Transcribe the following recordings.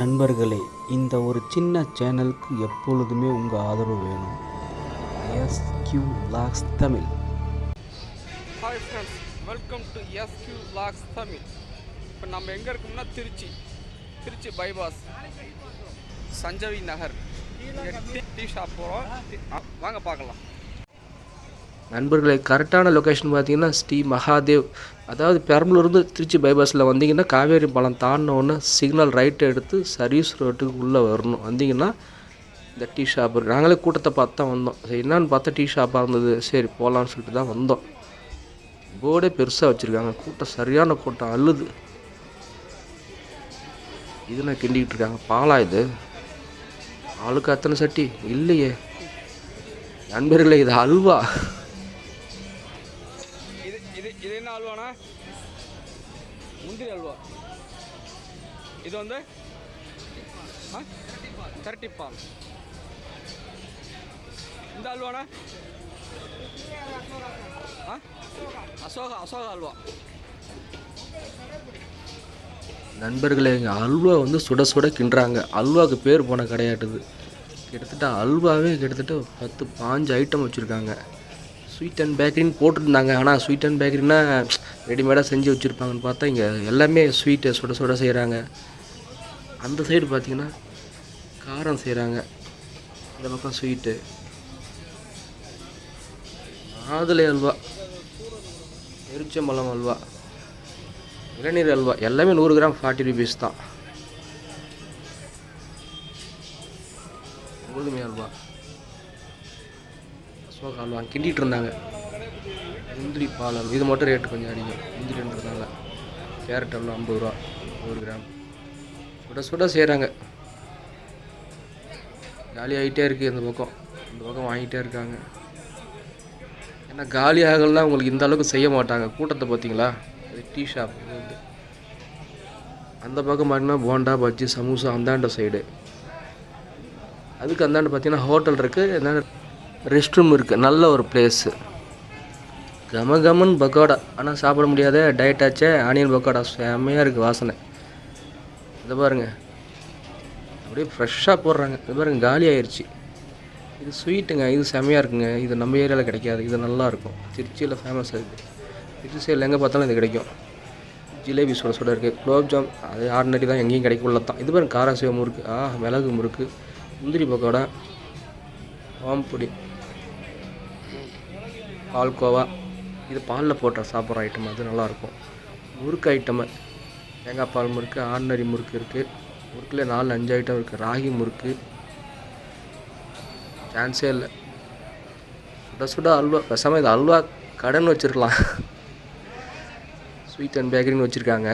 நண்பர்களே இந்த ஒரு சின்ன சேனலுக்கு எப்பொழுதுமே உங்கள் ஆதரவு வேணும். SQ logs Tamil. Hi friends welcome to SQ logs Tamil. இப்போ நம்ம எங்கே இருக்கோம்னா Trichy. Trichy bypass Sanjeevi Nagar. Tea shop போகிறோம் வாங்க பார்க்கலாம். நண்பர்களை கரெக்டான லொக்கேஷன் பார்த்தீங்கன்னா ஸ்ரீ மகாதேவ். அதாவது பெரம்பலூர்ந்து திருச்சி பைபாஸில் வந்தீங்கன்னா காவேரி பாலம் தாண்டின சிக்னல் ரைட் எடுத்து சர்வீஸ் ரோட்டுக்கு உள்ளே வரணும். வந்தீங்கன்னா இந்த டீ ஷாப் இருக்குது நாங்களே கூட்டத்தை பார்த்து தான் வந்தோம். சரி என்னான்னு பார்த்தா டீ ஷாப்பாக இருந்தது. சரி போகலான்னு சொல்லிட்டு தான் வந்தோம். போர்டே பெருசாக வச்சுருக்காங்க. கூட்டம் சரியான கூட்டம் அழுது. இது நான் கிண்டிக்கிட்டு இருக்காங்க. பாலா இது? ஆளுக்கு அத்தனை சட்டி? இல்லையே. நண்பர்களே இது அல்வா. இது என்ன அல்வானா? முந்திரி அல்வா. இது வந்து ஆ? திரட்டி பால் இந்த அல்வானா? ஆ? அசோகா அசோகா அல்வா. நண்பர்களே எங்கள் அல்வா வந்து சுட சுட கிண்டுறாங்க. அல்வாவுக்கு பேர் போன கிடையாட்டுது. கிட்டத்தட்ட அல்வாவே கிட்டத்தட்ட பத்து பாஞ்சு ஐட்டம் வச்சுருக்காங்க. ஸ்வீட் அண்ட் பேக்கரின்னு போட்டிருந்தாங்க. ஆனால் ஸ்வீட் அண்ட் பேக்கரினா ரெடிமேடாக செஞ்சு வச்சுருப்பாங்கன்னு பார்த்தா இங்கே எல்லாமே ஸ்வீட்டை சுட சுட செய்கிறாங்க அந்த சைடு பார்த்தீங்கன்னா காரம் செய்கிறாங்க இந்த பக்கம் ஸ்வீட்டு மாதுளை அல்வா எரிச்சம்பழம் அல்வா இளநீர் அல்வா எல்லாமே நூறு கிராம் ஃபார்ட்டி ருபீஸ் தான். கோதுமை அல்வா. அசோகா அல்வா கிண்டிகிட்டு இருந்தாங்க. முந்திரி பாலம் இது மட்டும் ரேட்டு கொஞ்சம் அதிகம். முந்திரின்றதுனால கேரட் அல்வா ஐம்பது ரூபா ஒரு கிராம். சுட சுட செய்கிறாங்க காலி இருக்குது இந்த பக்கம். இந்த பக்கம் வாங்கிட்டே இருக்காங்க. ஏன்னா காலி ஆகலாம் உங்களுக்கு இந்த அளவுக்கு செய்ய மாட்டாங்க. கூட்டத்தை பார்த்தீங்களா? இது டீ ஷாப் இது வந்து. அந்த பக்கம் பார்த்தீங்கன்னா போண்டா பஜ்ஜி சமோசா அந்தாண்ட சைடு அதுக்கு அந்தாண்ட பார்த்தீங்கன்னா ஹோட்டல் இருக்குது என்னென்ன ரெஸ்ட் ரூம் இருக்குது நல்ல ஒரு பிளேஸு கம கமன் பக்கோடா. ஆனால் சாப்பிட முடியாத டயட் ஆச்சே. ஆனியன் பக்கோடா. செம்மையாக இருக்குது வாசனை. இதை பாருங்க. அப்படியே ஃப்ரெஷ்ஷாக போடுறாங்க. இது பாருங்கள் காலி ஆயிடுச்சு இது ஸ்வீட்டுங்க இது செம்மையாக இருக்குங்க. இது நம்ம ஏரியாவில் கிடைக்காது. இது நல்லாயிருக்கும் திருச்சியில் ஃபேமஸ் இருக்குது திருச்சி சைடில் எங்கே பார்த்தாலும் இது கிடைக்கும். ஜிலேபி சுட சுட இருக்குது குலோப்ஜாம் அது ஆர்டினரி தான் எங்கேயும் கிடைக்கும். தான். இது பாருங்க காராசிவ முறுக்கு. ஆ மிளகு முறுக்கு. முந்திரி பக்கோடா. பாம்புடி பால்கோவா. இது பாலில் போட்ட சாப்பிட்ற ஐட்டம் அது நல்லாயிருக்கும் முறுக்கு ஐட்டமு தேங்காய் பால் முறுக்கு ஆர்டினரி முறுக்கு இருக்குது முறுக்கில் நாலு அஞ்சு ஐட்டம் இருக்குது ராகி முறுக்கு. சான்ஸே இல்லை. சுட சுட அல்வா பேசாமல் இது அல்வா கடன் வச்சிருக்கலாம். ஸ்வீட் அண்ட் பேக்கரின்னு வச்சுருக்காங்க.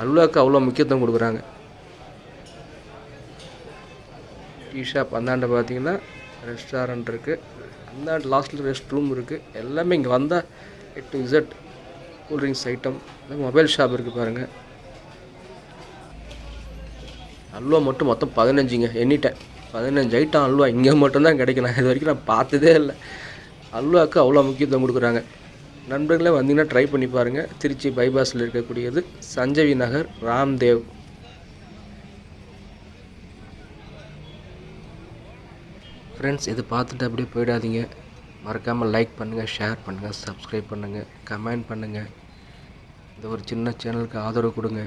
அல்வாவுக்கு அவ்வளோ முக்கியத்துவம் கொடுக்குறாங்க. டீ ஷாப் அந்தாண்ட பார்த்தீங்கன்னா ரெஸ்டாரண்ட் இருக்குது அந்தாண்ட லாஸ்ட்டில் ரெஸ்ட் ரூம் இருக்குது எல்லாமே இங்கே வந்தால் A to Z cool drinks item mobile shop இருக்குது பாருங்கள் அல்வா மட்டும் மொத்தம் பதினஞ்சுங்க. எண்ணிட்டேன் பதினஞ்சு ஐட்டம் அல்வா. இங்கே மட்டும்தான் கிடைக்கும் நான் இது வரைக்கும் நான் பார்த்ததே இல்லை. அல்வாவுக்கு அவ்வளோ முக்கியத்துவம் கொடுக்குறாங்க. நண்பர்களே வந்தீங்கன்னா ட்ரை பண்ணி பாருங்கள் திருச்சி பைபாஸில் இருக்கக்கூடியது சஞ்சவி நகர் ராம்தேவ். ஃப்ரெண்ட்ஸ் இது பார்த்துட்டு அப்படியே போயிடாதீங்க. மறக்காமல் லைக் பண்ணுங்கள் ஷேர் பண்ணுங்கள் சப்ஸ்கிரைப் பண்ணுங்கள் கமெண்ட் பண்ணுங்கள் இந்த ஒரு சின்ன சேனலுக்கு ஆதரவு கொடுங்க.